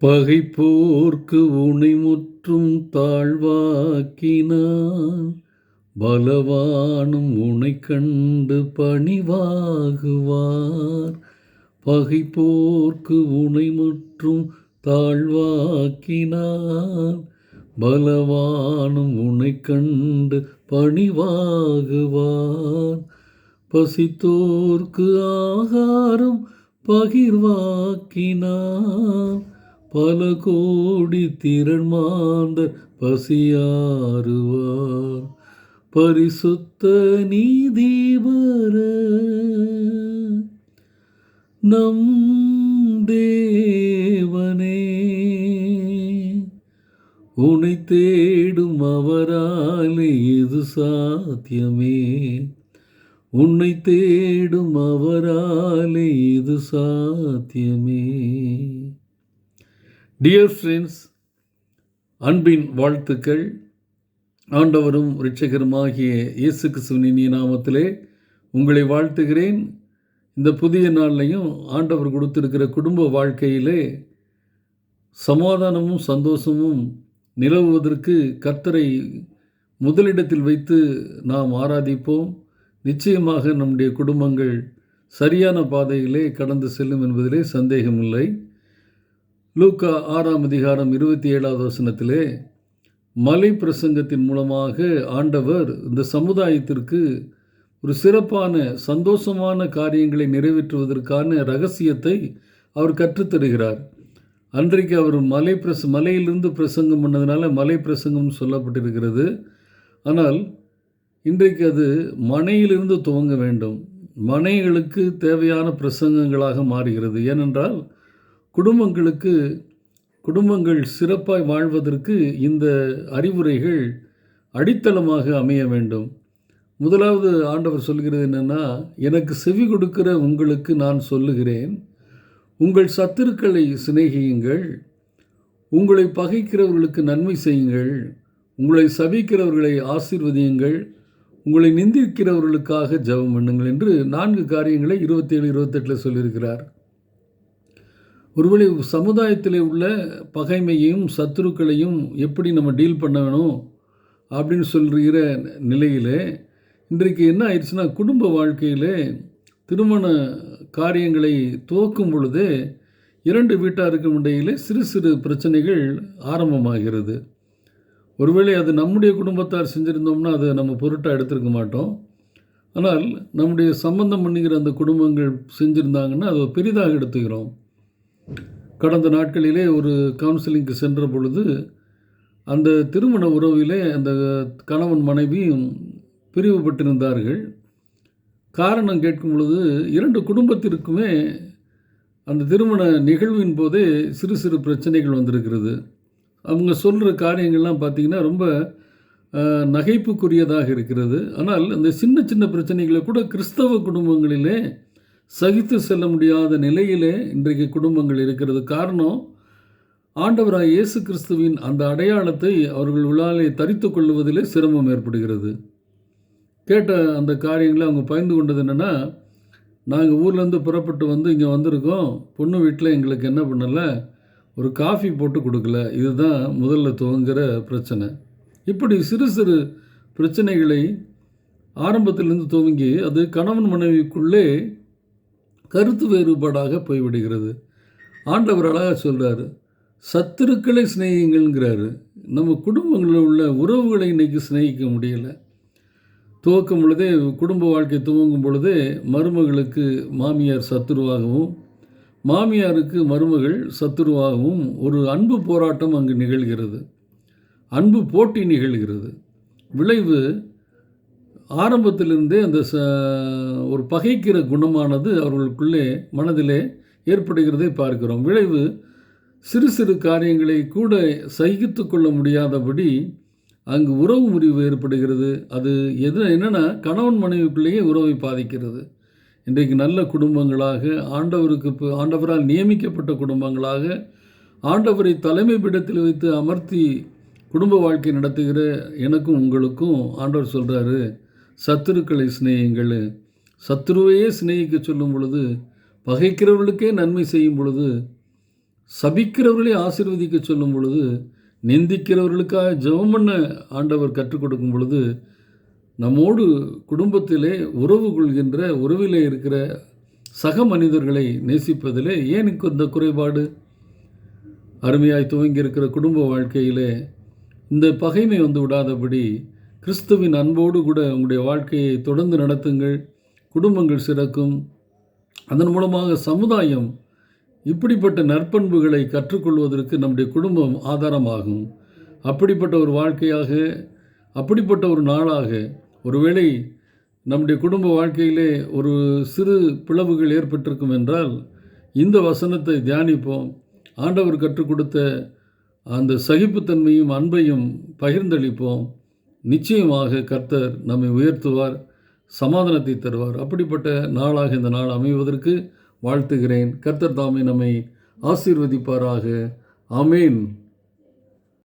பகைப்போர்க்கு உனை முற்றும் தாழ்வாக்கினான் பலவானும் உனை கண்டு பணிவாகுவார். பகைப்போர்க்கு உனை முற்றும் தாழ்வாக்கினான் பலவானும் உனை கண்டு பணிவாகுவார். பசித்தோர்க்கு ஆகாரம் பகிர்வாக்கினான் பல கோடி திரள் மாந்தர் பசியாறுவார். பரிசுத்த நீதிபர நம் தேவனே உனை தேடும் அவராலே இது சாத்தியமே. உன்னை தேடும் அவராலே இது சாத்தியமே. டியர் ஃப்ரெண்ட்ஸ் அன்பின் வாழ்த்துக்கள். ஆண்டவரும் இரட்சகருமாகிய இயேசு கிறிஸ்துவின் நாமத்திலே உங்களை வாழ்த்துகிறேன். இந்த புதிய நாள்லையும் ஆண்டவர் கொடுத்திருக்கிற குடும்ப வாழ்க்கையிலே சமாதானமும் சந்தோஷமும் நிலவுவதற்கு கர்த்தரை முதலிடத்தில் வைத்து நாம் ஆராதிப்போம். நிச்சயமாக நம்முடைய குடும்பங்கள் சரியான பாதையிலே கடந்து செல்லும் என்பதிலே சந்தேகமில்லை. லூக்கா ஆறாம் அதிகாரம் இருபத்தி ஏழாவது வசனத்திலே மலை பிரசங்கத்தின் மூலமாக ஆண்டவர் இந்த சமுதாயத்திற்கு ஒரு சிறப்பான சந்தோஷமான காரியங்களை நிறைவேற்றுவதற்கான ரகசியத்தை அவர் கற்றுத்தருகிறார். அன்றைக்கு அவர் மலை பிரச மலையிலிருந்து பிரசங்கம் பண்ணதுனால மலை பிரசங்கம் சொல்லப்பட்டிருக்கிறது. ஆனால் இன்றைக்கு அது மனையிலிருந்து துவங்க வேண்டும். மனைகளுக்கு தேவையான பிரசங்கங்களாக மாறுகிறது. ஏனென்றால் குடும்பங்களுக்கு குடும்பங்கள் சிறப்பாய் வாழ்வதற்கு இந்த அறிவுரைகள் அடித்தளமாக அமைய வேண்டும். முதலாவது ஆண்டவர் சொல்கிறது என்னென்னா எனக்கு செவி கொடுக்கிற உங்களுக்கு நான் சொல்லுகிறேன். உங்கள் சத்துருக்களை சிநேகியுங்கள். உங்களை பகைக்கிறவர்களுக்கு நன்மை செய்யுங்கள். உங்களை சபிக்கிறவர்களை ஆசீர்வதியுங்கள். உங்களை நிந்திக்கிறவர்களுக்காக ஜெபம் பண்ணுங்கள் என்று நான்கு காரியங்களை இருபத்தேழு இருபத்தெட்டில் சொல்லியிருக்கிறார். ஒருவேளை சமுதாயத்தில் உள்ள பகைமையையும் சத்துருக்களையும் எப்படி நம்ம டீல் பண்ண வேணும் அப்படின்னு சொல்கிற நிலையில் இன்றைக்கு என்ன ஆயிடுச்சுன்னா குடும்ப வாழ்க்கையில் திருமண காரியங்களை துவக்கும் பொழுதே இரண்டு வீட்டாருக்கும் இடையிலே சிறு சிறு பிரச்சனைகள் ஆரம்பமாகிறது. ஒருவேளை அது நம்முடைய குடும்பத்தார் செஞ்சுருந்தோம்னா அதை நம்ம பொருட்டாக எடுத்திருக்க மாட்டோம். ஆனால் நம்முடைய சம்பந்தம் பண்ணுகிற அந்த குடும்பங்கள் செஞ்சுருந்தாங்கன்னா அதை பெரிதாக எடுத்துக்கிறோம். கடந்த நாட்களிலே ஒரு கவுன்சிலிங்க்கு சென்ற பொழுது அந்த திருமண உறவிலே அந்த கணவன் மனைவியும் பிரிவுபட்டிருந்தார்கள். காரணம் கேட்கும் பொழுது இரண்டு குடும்பத்திற்குமே அந்த திருமண நிகழ்வின் போதே சிறு சிறு பிரச்சனைகள் வந்திருக்கிறது. அவங்க சொல்கிற காரியங்கள்லாம் பார்த்திங்கன்னா ரொம்ப நகைப்புக்குரியதாக இருக்கிறது. ஆனால் அந்த சின்ன சின்ன பிரச்சனைகளை கூட கிறிஸ்தவ குடும்பங்களிலே சகித்து செல்ல முடியாத நிலையிலே இன்றைக்கு குடும்பங்கள் இருக்கிறது. காரணம் ஆண்டவராக இயேசு கிறிஸ்துவின் அந்த அடையாளத்தை அவர்கள் உள்ளாலே தரித்து கொள்வதிலே சிரமம் ஏற்படுகிறது. கேட்ட அந்த காரியங்களை அவங்க பயந்து கொண்டது என்னென்னா நாங்கள் ஊர்லேருந்து புறப்பட்டு வந்து இங்கே வந்திருக்கோம். பொண்ணு வீட்டில் எங்களுக்கு என்ன பண்ணலை? ஒரு காஃபி போட்டு கொடுக்கல. இதுதான் முதல்ல துவங்குகிற பிரச்சனை. இப்படி சிறு சிறு பிரச்சனைகளை ஆரம்பத்திலிருந்து துவங்கி அது கணவன் மனைவிக்குள்ளே கருத்து வேறுபாடாக போய்விடுகிறது. ஆண்டவர் அழகாக சொல்கிறார் சத்துருக்களை சிநேகிங்கள்ங்கிறாரு நம்ம குடும்பங்களில் உள்ள உறவுகளை இன்றைக்கி சிநேகிக்க முடியலை. துவக்கும் பொழுதே குடும்ப வாழ்க்கை துவங்கும் பொழுதே மருமகளுக்கு மாமியார் சத்துருவாகவும் மாமியாருக்கு மருமகள் சத்துருவாகவும் ஒரு அன்பு போராட்டம் அங்கு நிகழ்கிறது. அன்பு போட்டி நிகழ்கிறது. விளைவு ஆரம்பத்திலிருந்தே அந்த ச ஒரு பகைக்கிற குணமானது அவர்களுக்குள்ளே மனதிலே ஏற்படுகிறதை பார்க்கிறோம். விளைவு சிறு சிறு காரியங்களை கூட சகித்து கொள்ள முடியாதபடி அங்கு உறவு முறிவு ஏற்படுகிறது. அது எது என்னென்னா கணவன் மனைவிக்குள்ளேயே உறவை பாதிக்கிறது. இன்றைக்கு நல்ல குடும்பங்களாக ஆண்டவருக்கு ஆண்டவரால் நியமிக்கப்பட்ட குடும்பங்களாக ஆண்டவரை தலைமை பீடத்தில் வைத்து அமர்த்தி குடும்ப வாழ்க்கை நடத்துகிற எனக்கும் உங்களுக்கும் ஆண்டவர் சொல்கிறாரு சத்துருக்களை சிநேகிங்கள் சத்துருவையே சிநேகிக்க சொல்லும் பொழுது பகைக்கிறவர்களுக்கே நன்மை செய்யும் பொழுது சபிக்கிறவர்களே ஆசீர்வதிக்க சொல்லும் பொழுது நிந்திக்கிறவர்களுக்காக ஜெபம் பண்ண ஆண்டவர் கற்றுக் கொடுக்கும் பொழுது நம்மோடு குடும்பத்திலே உறவு கொள்கின்ற உறவிலே இருக்கிற சக மனிதர்களை நேசிப்பதிலே ஏன் இந்த குறைபாடு? அருமையாய் துவங்கி இருக்கிற குடும்ப வாழ்க்கையிலே இந்த பகைமை வந்து விடாதபடி கிறிஸ்துவின் அன்போடு கூட உங்களுடைய வாழ்க்கையை தொடர்ந்து நடத்துங்கள். குடும்பங்கள் சிறக்கும். அதன் மூலமாக சமுதாயம் இப்படிப்பட்ட நற்பண்புகளை கற்றுக்கொள்வதற்கு நம்முடைய குடும்பம் ஆதாரமாகும். அப்படிப்பட்ட ஒரு வாழ்க்கையாக அப்படிப்பட்ட ஒரு நாளாக ஒருவேளை நம்முடைய குடும்ப வாழ்க்கையிலே ஒரு சிறு பிளவுகள் ஏற்பட்டிருக்கும் என்றால் இந்த வசனத்தை தியானிப்போம். ஆண்டவர் கற்றுக் கொடுத்த அந்த சகிப்புத்தன்மையும் அன்பையும் பகிர்ந்தளிப்போம். நிச்சயமாக கர்த்தர் நம்மை உயர்த்துவார் சமாதானத்தை தருவார். அப்படிப்பட்ட நாளாக இந்த நாள் அமைவதற்கு வாழ்த்துகிறேன். கர்த்தர் தாமே நம்மை ஆசீர்வதிப்பாராக. அமேன்